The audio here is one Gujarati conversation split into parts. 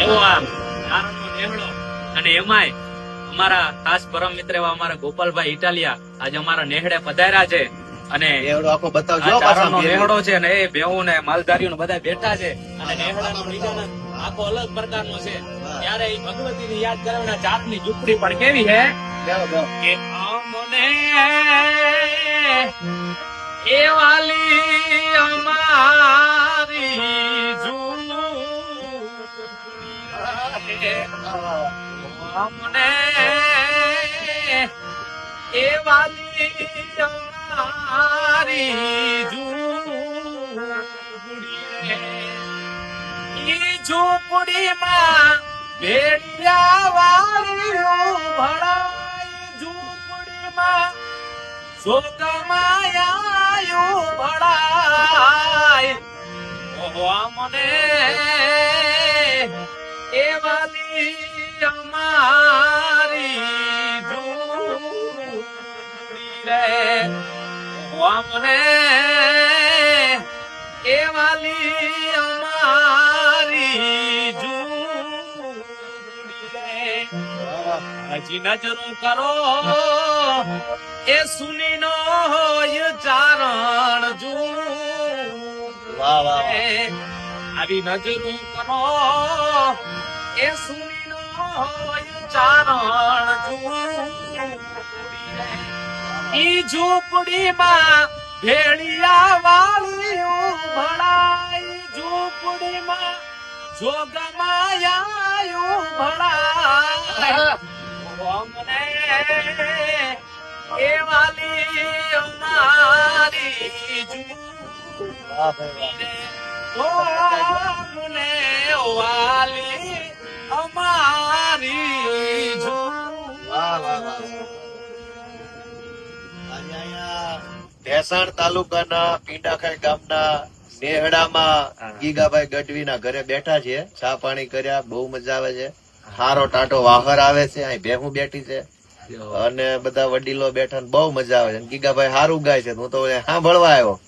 એવો આ નારણનો નેહડો અને એમાંય અમારા ખાસ પરમ મિત્ર એવા અમારા ગોપાલભાઈ ઇટાલિયા આજે અમારા નેહડે પધાર્યા છે. અને નેહડો આખો બતાવજો પાછો નેહડો છે ને એ બેહુ ને માલધારીઓ ને બધા બેઠા છે. અને નેહડાનો ડિઝાઇન આખો અલગ પ્રકારનો છે. ત્યારે એ ભગવતીની યાદ કરવાના જાતની ઝૂંપડી પણ કેવી બેહો. કે અમને એ વાલી અમારી અમને એ વાલી અમારી ઝૂંપડી ઝૂંપડીમાં ભેડિયા વાળીઓ ભળાય ઝૂંપડીમાં સોગમાયા ભળાય ઓહો હજી નજરું કરો. એ સુની નો હોય ચારણ જુ વાહ. આવી નજરું કરો. એ સુની નો હોય ચારણ જુ ઈ ઝૂંપડીમાં ભેળિયા વાળી ભળાય. ઝૂંપડીમાં માં જોગમાયા અમને એ વાલી અમારી. અમને વાલી અમારી અહીંયા ભેસાણ તાલુકાના પીંડાખાઈ ગામના નેહડામાં ગીગાભાઈ ગીગાભાઈ ગઢવીના ઘરે બેઠા છે. ચા પાણી કર્યા બહુ મજા આવે છે. હારો ટાટો વાહર આવે છે અહીં ભેહું બેઠી છે. અને બધા વડીલો બેઠા બહુ મજા આવે છે. ગીગાભાઈ સારું ગાય છે. હું તો સાંભળવા આવ્યો.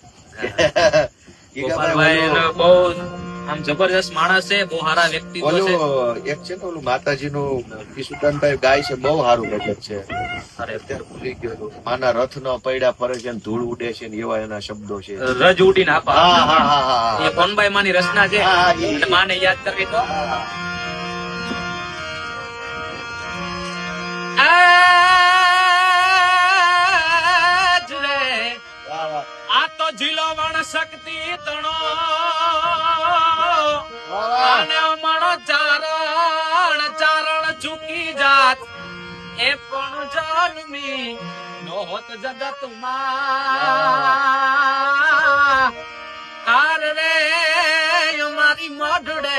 ગીગાભાઈ બહુ આમ જબરજસ્ત માણસ છે. બહુ સારા વ્યક્તિત્વ એક છે ને ઓલું ઈસુદાનભાઈ ગાય છે. બહુ સારું ગજબ છે. અત્યારે ભૂલી ગયો માના રથ નો પૈડા ફરે છે ધૂળ ઉડે છે ને એવા એના શબ્દો છે. રજ ઉડીને આપા. હા હા હા હા એ કોનબાઈ માની રચના છે. અને માને યાદ કરવી તો. શક્તિ તણો. અને મણો ચારણ ચારણ ચૂકી જાત. એ પણ જન્મી નોહત જગતમાં હાર રે મારી મઢડે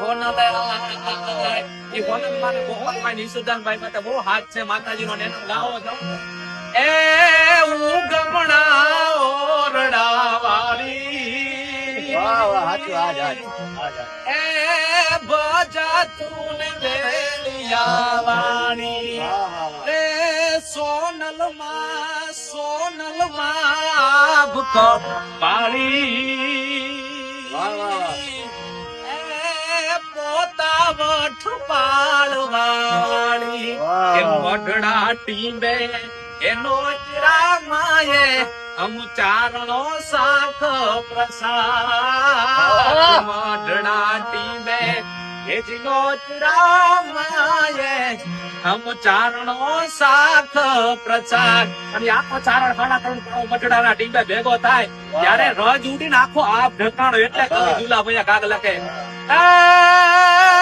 હોનલ એ હોનલ મારે બહુ માની સુદાનભાઈ માટે બહુ હાથ છે માતાજીનો ને. એનો ગાવો છો એ હાચ, હાચ. એ બજા તું બેલિયા વાણી. રે સોનલમાં સોનલમાં ભૂકો વાહ. એ પોતા વઠ એ વાહ. મોઢડા ટીંબે એનો ચરા અમ ચારણો સાખ પ્રસાદ. મોઢડા ટીંબે એ જીનો ચરામાએ સાખ પ્રસાદ. અને આખો ચારણ ખાડા ત્રણ ત્રણ મઢડાના ટીંબે ભેગો થાય. ત્યારે રજ ઉડીને આખો આપ ઢકાણો એટલે કવિ ઝુલા ભૈયા કાગ લખે. રજ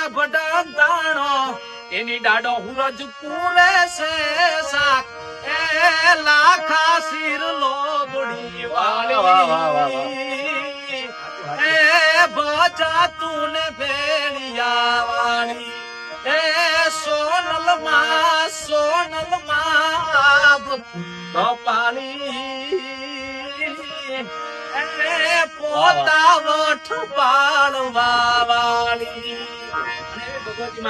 આખો બડંતાણો એની દાડો હુરજ પૂરે છે સાક એ લાખા સિર લોબડી વાળી એ બચા તું ને ભેળિયા વાળી એ સોનલમાં સોનલમાં કપાળી. એ પોતા વઠ પાળવા વાળી કરી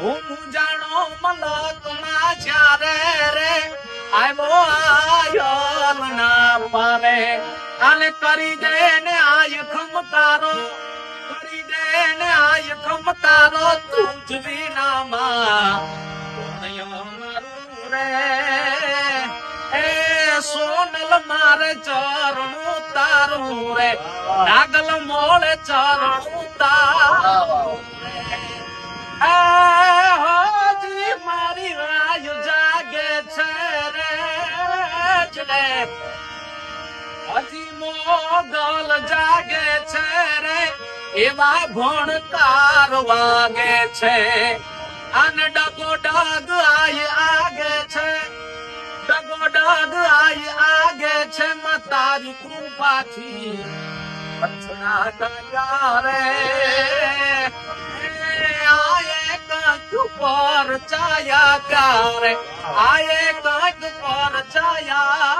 હું જાણો મનોકમાં જ્યારે રે રે આવ્યો આયો પારે આને કરી દે ને આય ખમ તારો, કરી દે ને આ ખમ તારો. ચરણું તારું રે. નાગલ મોળે ચરણું તારું મારી રાય જાગે છે રે હજી મોગલ જાગે છે રે, એવા ભણકાર વાગે છે. અને ડગો ડગ આય આગે છે. છે મતારી કૃપાથી પર ચાયા ક્યારે આયે કંઈક પર ચાયા